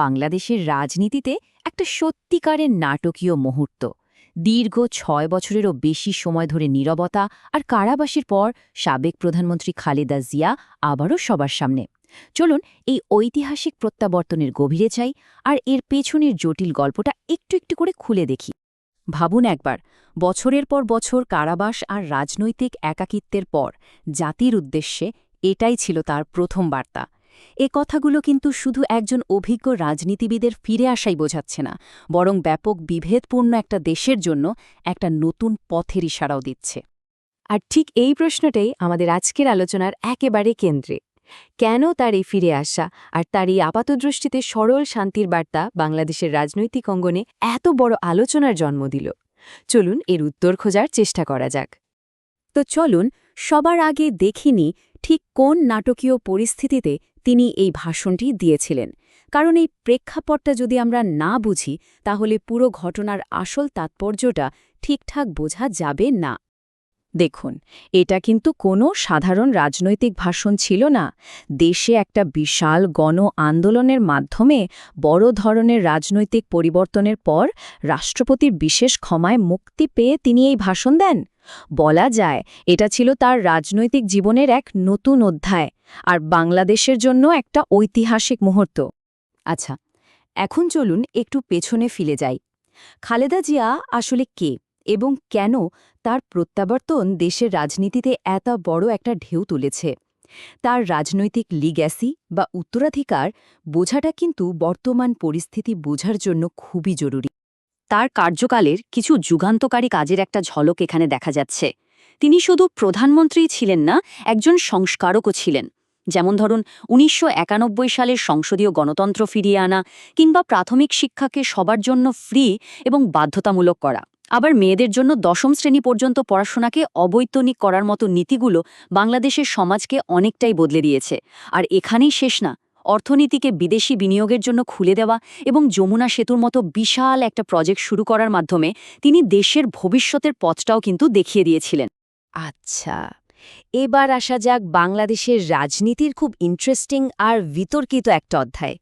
বাংলাদেশের রাজনীতিতে একটা সত্যিকারের নাটকীয় মুহূর্ত। দীর্ঘ ছয় বছরেরও বেশি সময় ধরে নীরবতা আর কারাবাসের পর সাবেক প্রধানমন্ত্রী খালেদা জিয়া আবারও সবার সামনে। চলুন এই ঐতিহাসিক প্রত্যাবর্তনের গভীরে চাই আর এর পেছনের জটিল গল্পটা একটু একটু করে খুলে দেখি। ভাবুন একবার, বছরের পর বছর কারাবাস আর রাজনৈতিক একাকিত্বের পর জাতির উদ্দেশ্যে এটাই ছিল তার প্রথম বার্তা। এ কথাগুলো কিন্তু শুধু একজন অভিজ্ঞ রাজনীতিবিদের ফিরে আসাই বোঝাচ্ছে না, বরং ব্যাপক বিভেদপূর্ণ একটা দেশের জন্য একটা নতুন পথের ইশারাও দিচ্ছে। আর ঠিক এই প্রশ্নটাই আমাদের আজকের আলোচনার একেবারে কেন্দ্রে। কেন তার এই ফিরে আসা আর তার এই আপাতদৃষ্টিতে সরল শান্তির বার্তা বাংলাদেশের রাজনৈতিক অঙ্গনে এত বড় আলোচনার জন্ম দিল? চলুন এর উত্তর খোঁজার চেষ্টা করা যাক। তো চলুন সবার আগে দেখিনি ঠিক কোন নাটকীয় পরিস্থিতিতে তিনি এই ভাষণটি দিয়েছিলেন। কারণ এই প্রেক্ষাপটটা যদি আমরা না বুঝি, তাহলে পুরো ঘটনার আসল তাৎপর্যটা ঠিকঠাক বোঝা যাবে না। দেখুন, এটা কিন্তু কোনো সাধারণ রাজনৈতিক ভাষণ ছিল না। দেশে একটা বিশাল গণ আন্দোলনের মাধ্যমে বড় ধরনের রাজনৈতিক পরিবর্তনের পর রাষ্ট্রপতির বিশেষ ক্ষমায় মুক্তি পেয়ে তিনি এই ভাষণ দেন। বলা যায়, এটা ছিল তার রাজনৈতিক জীবনের এক নতুন অধ্যায়, আর বাংলাদেশের জন্য একটা ঐতিহাসিক মুহূর্ত। আচ্ছা এখন চলুন একটু পেছনে ফিরে যাই। খালেদা জিয়া আসলে কে এবং কেন তার প্রত্যাবর্তন দেশের রাজনীতিতে এত বড় একটা ঢেউ তুলেছে? তার রাজনৈতিক লিগ্যাসি বা উত্তরাধিকার বোঝাটা কিন্তু বর্তমান পরিস্থিতি বোঝার জন্য খুবই জরুরি। তার কার্যকালের কিছু যুগান্তকারী কাজের একটা ঝলক এখানে দেখা যাচ্ছে। তিনি শুধু প্রধানমন্ত্রী ছিলেন না, একজন সংস্কারকও ছিলেন। যেমন ধরুন, উনিশশো একানব্বই সালের সংসদীয় গণতন্ত্র ফিরিয়ে আনা কিংবা প্রাথমিক শিক্ষাকে সবার জন্য ফ্রি এবং বাধ্যতামূলক করা। আবার মেয়েদের জন্য দশম শ্রেণি পর্যন্ত পড়াশোনাকে অবৈতনিক করার মতো নীতিগুলো বাংলাদেশের সমাজকে অনেকটাই বদলে দিয়েছে। আর এখানেই শেষ না অর্থনীতিকে বিদেশি বিনিয়োগের জন্য খুলে দেওয়া এবং যমুনা সেতুর মতো বিশাল একটা প্রজেক্ট শুরু করার মাধ্যমে তিনি দেশের ভবিষ্যতের পথটাও কিন্তু দেখিয়ে দিয়েছিলেন। আচ্ছা এবার আসা যাক বাংলাদেশের রাজনীতির খুব ইন্টারেস্টিং আর বিতর্কিত একটা অধ্যায়,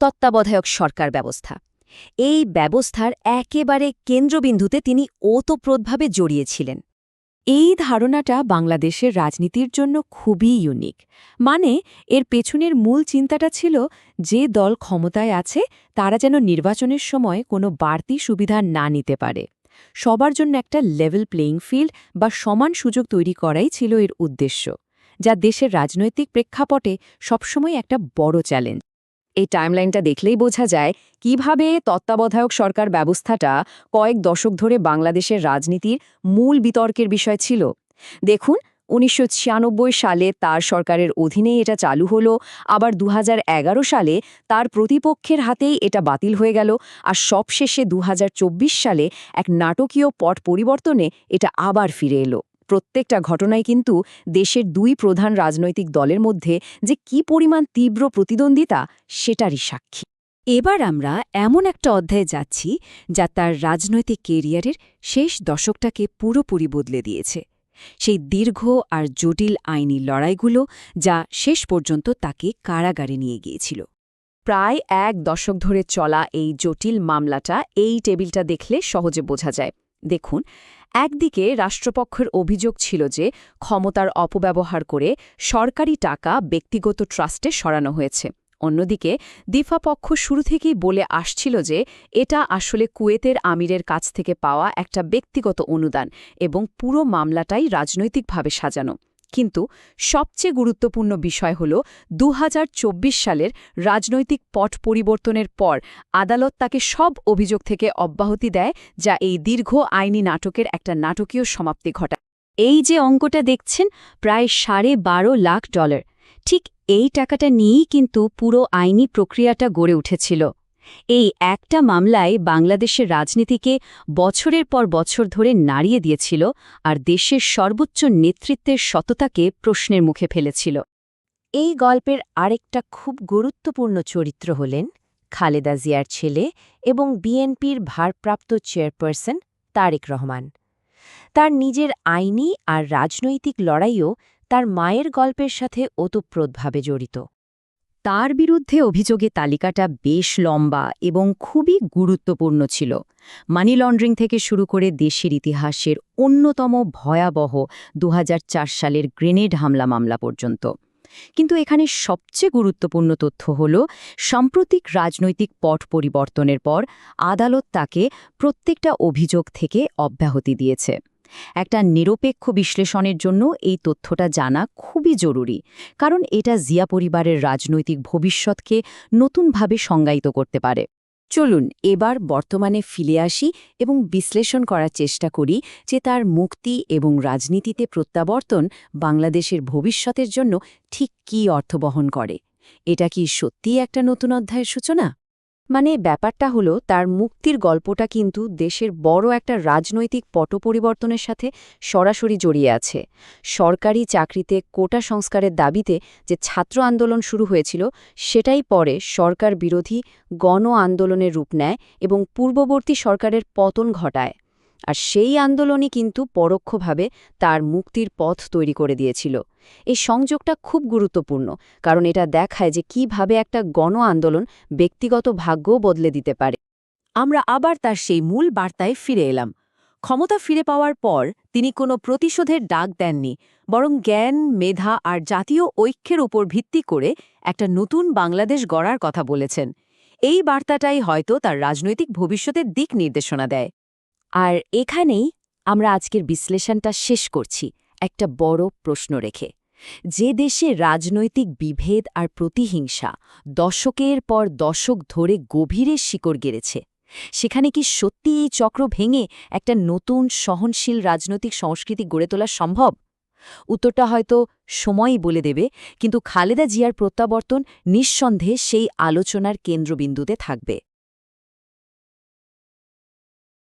তত্ত্বাবধায়ক সরকার ব্যবস্থা। এই ব্যবস্থার একেবারে কেন্দ্রবিন্দুতে তিনি ওতপ্রোতভাবে জড়িয়েছিলেন এই ধারণাটা বাংলাদেশের রাজনীতির জন্য খুবই ইউনিক মানে এর পেছনের মূল চিন্তাটা ছিল যে দল ক্ষমতায় আছে, তারা যেন নির্বাচনের সময় কোনো বাড়তি সুবিধা না নিতে পারে। সবার জন্য একটা লেভেল প্লেয়িং ফিল্ড বা সমান সুযোগ তৈরি করাই ছিল এর উদ্দেশ্য, যা দেশের রাজনৈতিক প্রেক্ষাপটে সবসময় একটা বড় চ্যালেঞ্জ এই টাইমলাইনটা দেখলেই বোঝা যায় কীভাবে তত্ত্বাবধায়ক সরকার ব্যবস্থাটা কয়েক দশক ধরে বাংলাদেশের রাজনীতির মূল বিতর্কের বিষয় ছিল। দেখুন, উনিশশো ছিয়ানব্বই সালে তার সরকারের অধীনে এটা চালু হলো, আবার দু হাজার এগারো সালে তার প্রতিপক্ষের হাতেই এটা বাতিল হয়ে গেল, আর সবশেষে দু হাজার চব্বিশ সালে এক নাটকীয় পট পরিবর্তনে এটা আবার ফিরে এলো। প্রত্যেকটা ঘটনায় কিন্তু দেশের দুই প্রধান রাজনৈতিক দলের মধ্যে যে কি পরিমাণ তীব্র প্রতিদ্বন্দ্বিতা, সেটারই সাক্ষী। এবার আমরা এমন একটা অধ্যায়ে যাচ্ছি, যা তার রাজনৈতিক কেরিয়ারের শেষ দশকটাকে পুরোপুরি বদলে দিয়েছে। সেই দীর্ঘ আর জটিল আইনি লড়াইগুলো যা শেষ পর্যন্ত তাকে কারাগারে নিয়ে গিয়েছিল। প্রায় এক দশক ধরে চলা এই জটিল মামলাটা এই টেবিলটা দেখলে সহজে বোঝা যায়। দেখুন, একদিকে রাষ্ট্রপক্ষের অভিযোগ ছিল যে ক্ষমতার অপব্যবহার করে সরকারি টাকা ব্যক্তিগত ট্রাস্টে সরানো হয়েছে। অন্যদিকে দিফা পক্ষ শুরু থেকেই বলে আসছিল যে এটা আসলে কুয়েতের আমিরের কাছ থেকে পাওয়া একটা ব্যক্তিগত অনুদান এবং পুরো মামলাটাই রাজনৈতিকভাবে সাজানো। কিন্তু সবচেয়ে গুরুত্বপূর্ণ বিষয় হল দু হাজার চব্বিশ সালের রাজনৈতিক পট পরিবর্তনের পর আদালত তাকে সব অভিযোগ থেকে অব্যাহতি দেয়, যা এই দীর্ঘ আইনি নাটকের একটা নাটকীয় সমাপ্তি ঘটায়। এই যে অঙ্কটা দেখছেন, প্রায় সাড়ে বারো লাখ ডলার। ঠিক এই টাকাটা নিয়েই কিন্তু পুরো আইনি প্রক্রিয়াটা গড়ে উঠেছিল। এই একটা মামলায় বাংলাদেশের রাজনীতিকে বছরের পর বছর ধরে নাড়িয়ে দিয়েছিল আর দেশের সর্বোচ্চ নেতৃত্বের সততাকে প্রশ্নের মুখে ফেলেছিল। এই গল্পের আরেকটা খুব গুরুত্বপূর্ণ চরিত্র হলেন খালেদা জিয়ার ছেলে এবং বিএনপির ভারপ্রাপ্ত চেয়ারপারসন তারেক রহমান। তার নিজের আইনি আর রাজনৈতিক লড়াইও তার মায়ের গল্পের সাথে ওতপ্রোতভাবে জড়িত। তার বিরুদ্ধে অভিযোগে তালিকাটা বেশ লম্বা এবং খুবই গুরুত্বপূর্ণ ছিল। মানি লন্ড্রিং থেকে শুরু করে দেশের ইতিহাসের অন্যতম ভয়াবহ দু হাজার চার সালের গ্রেনেড হামলা মামলা পর্যন্ত। কিন্তু এখানে সবচেয়ে গুরুত্বপূর্ণ তথ্য হল, সাম্প্রতিক রাজনৈতিক পট পরিবর্তনের পর আদালত তাকে প্রত্যেকটা অভিযোগ থেকে অব্যাহতি দিয়েছে। একটা নিরপেক্ষ বিশ্লেষণের জন্য এই তথ্যটা জানা খুবই জরুরি, কারণ এটা জিয়া পরিবারের রাজনৈতিক ভবিষ্যৎকে নতুনভাবে সংজ্ঞায়িত করতে পারে। চলুন এবার বর্তমানে ফিরে আসি এবং বিশ্লেষণ করার চেষ্টা করি যে তার মুক্তি এবং রাজনীতিতে প্রত্যাবর্তন বাংলাদেশের ভবিষ্যতের জন্য ঠিক কী অর্থ বহন করে। এটা কি সত্যিই একটা নতুন অধ্যায়ের সূচনা? মানে ব্যাপারটা হলো, তার মুক্তির গল্পটা কিন্তু দেশের বড় একটা রাজনৈতিক পট পরিবর্তনের সাথে সরাসরি জড়িয়ে আছে। সরকারি চাকরিতে কোটা সংস্কারের দাবিতে যে ছাত্র আন্দোলন শুরু হয়েছিল, সেটাই পরে সরকার বিরোধী গণ আন্দোলনের রূপ নেয় এবং পূর্ববর্তী সরকারের পতন ঘটায়। আর সেই আন্দোলনই কিন্তু পরোক্ষভাবে তার মুক্তির পথ তৈরি করে দিয়েছিল। এই সংযোগটা খুব গুরুত্বপূর্ণ, কারণ এটা দেখায় যে কীভাবে একটা গণ আন্দোলন ব্যক্তিগত ভাগ্যও বদলে দিতে পারে। আমরা আবার তার সেই মূল বার্তায় ফিরে এলাম। ক্ষমতা ফিরে পাওয়ার পর তিনি কোনো প্রতিশোধের ডাক দেননি, বরং জ্ঞান, মেধা আর জাতীয় ঐক্যের উপর ভিত্তি করে একটা নতুন বাংলাদেশ গড়ার কথা বলেছেন। এই বার্তাটাই হয়তো তার রাজনৈতিক ভবিষ্যতের দিক নির্দেশনা দেয়। আর এখানেই আমরা আজকের বিশ্লেষণটা শেষ করছি একটা বড় প্রশ্ন রেখে। যে দেশে রাজনৈতিক বিভেদ আর প্রতিহিংসা দশকের পর দশক ধরে গভীরে শিকড় গেড়েছে, সেখানে কি সত্যি এই চক্র ভেঙে একটা নতুন সহনশীল রাজনৈতিক সংস্কৃতি গড়ে তোলা সম্ভব? উত্তরটা হয়তো সময়ই বলে দেবে, কিন্তু খালেদা জিয়ার প্রত্যাবর্তন নিঃসন্দেহে সেই আলোচনার কেন্দ্রবিন্দুতে থাকবে।